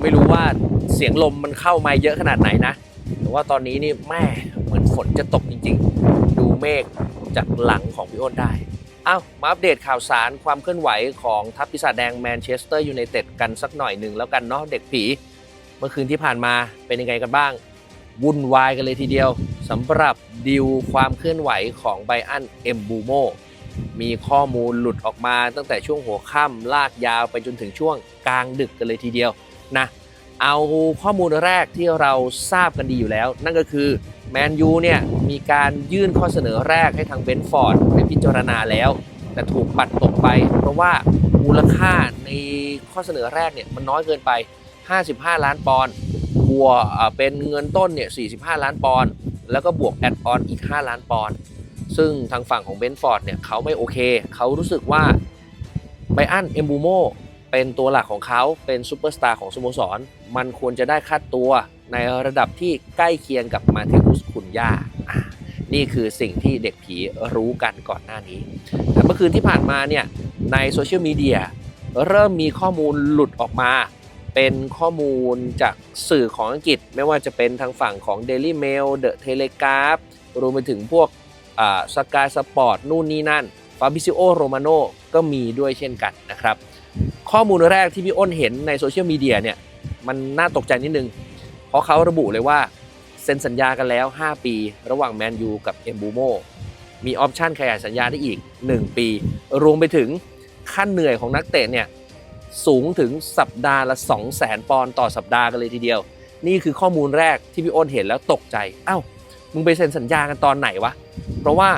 ไม่รู้ว่าเสียงลมมันเข้ามาเยอะขนาดไหนนะ แต่ว่าตอนนี้นี่แม่เหมือนฝนจะตกจริงๆ ดูเมฆจากหลังของพี่อ้นได้เอ้ามาอัปเดตข่าวสารความเคลื่อนไหวของทัพปีศาจแดงแมนเชสเตอร์ยูไนเต็ดกันสักหน่อยหนึ่งแล้วกันเนาะเด็กผี เมื่อคืนที่ผ่านมาเป็นยังไงกันบ้าง วุ่นวายกันเลยทีเดียวสำหรับดิวความเคลื่อนไหวของไบอันเอมบูโม มีข้อมูลหลุดออกมาตั้งแต่ช่วงหัวค่ำลากยาวไปจนถึงช่วงกลางดึกกันเลยทีเดียวนะเอาข้อมูลแรกที่เราทราบกันดีอยู่แล้ว นั่นก็คือแมนยูเนี่ยมีการยื่นข้อเสนอแรกให้ทางเบนฟอร์ดไปพิจารณาแล้ว แต่ถูกปัดตกไป เพราะว่ามูลค่าในข้อเสนอแรกเนี่ยมันน้อยเกินไป 55 ล้านปอนด์บวกเป็นเงินต้นเนี่ย45 ล้านปอนด์แล้วก็บวกแอดออนอีก 5 ล้านปอนด์ ซึ่งทางฝั่งของเบนฟอร์ดเนี่ยเขาไม่โอเค เขารู้สึกว่าไบอันเอมบูโมเป็นตัวหลักของเขาเป็นซูเปอร์สตาร์ของสโมสร มันควรจะได้ค่าตัวในระดับที่ใกล้เคียงกับมาเทอุสคุนยาอะนี่คือสิ่งที่เด็กผีรู้กันก่อนหน้านี้ แต่เมื่อคืนที่ผ่านมาเนี่ยในโซเชียลมีเดียเริ่มมีข้อมูลหลุดออกมา เป็นข้อมูลจากสื่อของอังกฤษ ไม่ว่าจะเป็นทางฝั่งของ Daily Mail The Telegraph รวมไปถึงพวก สกายสปอร์ตนู่นนี่นั่นฟาบิซิโอโรมาโนก็มีด้วยเช่นกันนะครับ ข้อมูลแรกที่พี่อ้นเห็นในโซเชียลมีเดียเนี่ยมันน่าตกใจนิดนึง เพราะเขาระบุเลยว่าเซ็นสัญญากันแล้ว 5 ปี ระหว่างแมนยูกับเอมบูโมมีออปชันขยายสัญญาได้อีก 1 ปี รวมไปถึงค่าเหนื่อยของนักเตะเนี่ยสูงถึงสัปดาห์ละ 2 0 0 0 0 0 ปอนด์ต่อสัปดาห์กันเลยทีเดียว นี่คือข้อมูลแรกที่พี่อ้นเห็นแล้วตกใจ เอ้า มึงไปเซ็นสัญญากันตอนไหนวะ เพราะว่า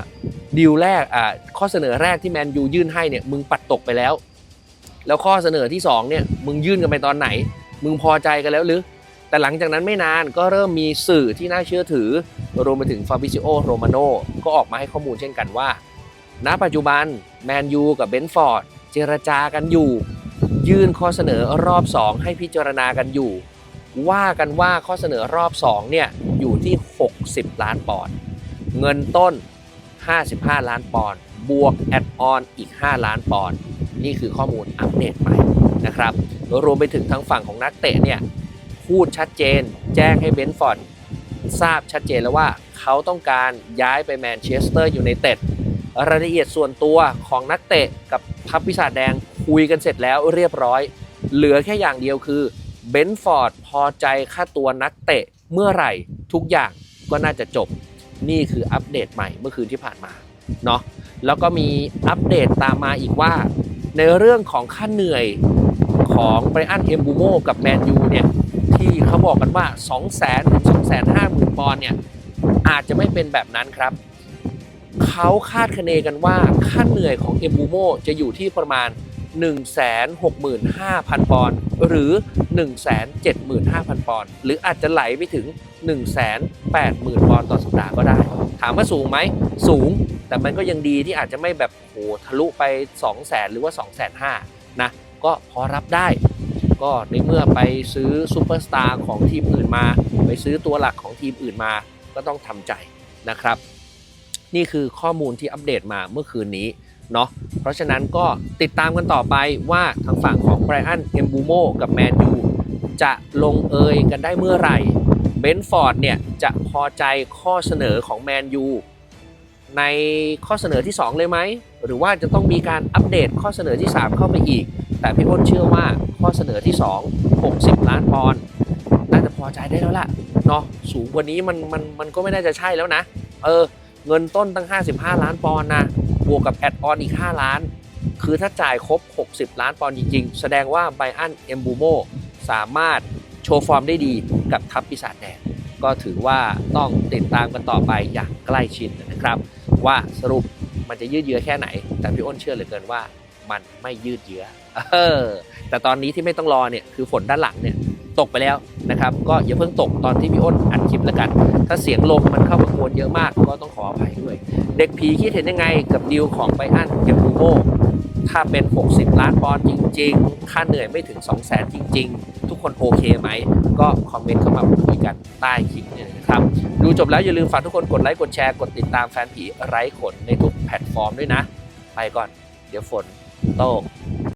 ดีลแรกอ่าข้อเสนอแรกที่แมนยูยื่นให้เนี่ยมึงปัดตกไปแล้ว แล้วข้อเสนอที่2เนี่ยมึงยื่นกันไปตอนไหน มึงพอใจกันแล้วหรือ แต่หลังจากนั้นไม่นานก็เริ่มมีสื่อที่น่าเชื่อถือรวมไปถึงฟาบิซิโอโรมาโนก็ออกมาให้ข้อมูลเช่นกันว่า ณ ปัจจุบันแมนยูกับเบนฟอร์ดเจรจากันอยู่ ยื่นข้อเสนอรอบ 2 ให้พิจารณากันอยู่ ว่ากันว่าข้อเสนอรอบ2เนี่ยอยู่ที่ 60 ล้านปอนด์เงินต้น 55 ล้านปอนด์บวกแอดออนอีก 5 ล้านปอนด์นี่คือข้อมูลอัปเดตใหม่นะครับรวมไปถึงทางฝั่งของนักเตะเนี่ยพูดชัดเจน แจ้งให้เบนฟอร์ดทราบชัดเจนแล้วว่าเขาต้องการย้ายไปแมนเชสเตอร์อยูไนเต็ดรายละเอียดส่วนตัวของนักเตะกับทัพพิศาจแดงคุยกันเสร็จแล้วเรียบร้อย เหลือแค่อย่างเดียวคือเบนฟอร์ดพอใจค่าตัวนักเตะเมื่อไหร่ทุกอย่าง ก็น่าจะจบนี่คืออัปเดตใหม่เมื่อคืนที่ผ่านมาเนาะแล้วก็มีอัปเดตตามมาอีกว่า ในเรื่องของค่าเหนื่อยของไบรอันเอมบูโมกับแมนยูเนี่ยที่เขาบอกกันว่า 2 0 0 0 0 0ถึง2 5 0 0 0 0 ปอนด์เนี่ยอาจจะไม่เป็นแบบนั้นครับ เขาคาดคะเนกันว่าค่าเหนื่อยของเอมบูโมจะอยู่ที่ประมาณ 165,000 ปอนด์หรือ 175,000 ปอนด์หรืออาจจะไหลไปถึง 180,000 ปอนด์ต่อสัปดาห์ก็ได้ ถามว่าสูงไหมสูง แต่มันก็ยังดีที่อาจจะไม่แบบโหทะลุไป 200,000 หรือว่า 250,000นะก็พอรับได้ ก็ในเมื่อไปซื้อซูเปอร์สตาร์ของทีมอื่นมา ไปซื้อตัวหลักของทีมอื่นมาก็ต้องทำใจนะครับ นี่คือข้อมูลที่อัปเดตมาเมื่อคืนนี้ เนาะเพราะฉะนั้นก็ติดตามกันต่อไปว่าทางฝั่งของไบรอันเอมบูโมกับแมนยูจะลงเอยกันได้เมื่อไหร่เบนฟอร์ดเนี่ยจะพอใจข้อเสนอของแมนยูในข้อเสนอที่ 2 เลยไหม หรือว่าจะต้องมีการอัปเดตข้อเสนอที่ 3 เข้าไปอีก แต่พี่อ้นเชื่อว่าข้อเสนอที่ 2 60 ล้านปอนด์น่าจะพอใจได้แล้วล่ะเนาะสูงกว่านี้มันมันมันก็ไม่น่าจะใช่แล้วนะ เออ เงินต้นตั้ง 55 ล้านปอนด์นะ บวกกับแอดออนอีก 5 ล้าน คือถ้าจ่ายครบ 60 ล้านปอนด์จริง ๆ แสดงว่าไบอันเอมบูโมสามารถโชว์ฟอร์มได้ดีกับทัพปีศาจแดงก็ถือว่าต้องติดตามกันต่อไปอย่างใกล้ชิดนะครับ ว่าสรุปมันจะยืดเยื้อแค่ไหน แต่พี่อ้นเชื่อเหลือเกินว่ามันไม่ยืดเยื้อเออแต่ตอนนี้ที่ไม่ต้องรอเนี่ยคือฝนด้านหลังเนี่ยตกไปแล้ว นะครับ ก็อย่าเพิ่งตกตอนที่พี่อ้นอัดคลิปแล้วกัน ถ้าเสียงลมมันเข้ามากวนเยอะมาก ก็ต้องขออภัยด้วย เด็กผีคิดเห็นยังไงกับดีลของไบอันเกมบูโมถ้าเป็น 60 ล้านปอนด์จริง ๆ ค่าเหนื่อยไม่ถึง 2 0 0 0 0 0จริง ๆ ทุกคนโอเคไหม ก็คอมเมนต์เข้ามาพูดคุยกันใต้คลิปนี่นะครับ ดูจบแล้วอย่าลืมฝากทุกคนกดไลค์ กดแชร์ กดติดตามแฟนผีไร้ขนในทุกแพลตฟอร์มด้วยนะ ไปก่อน เดี๋ยวฝนตก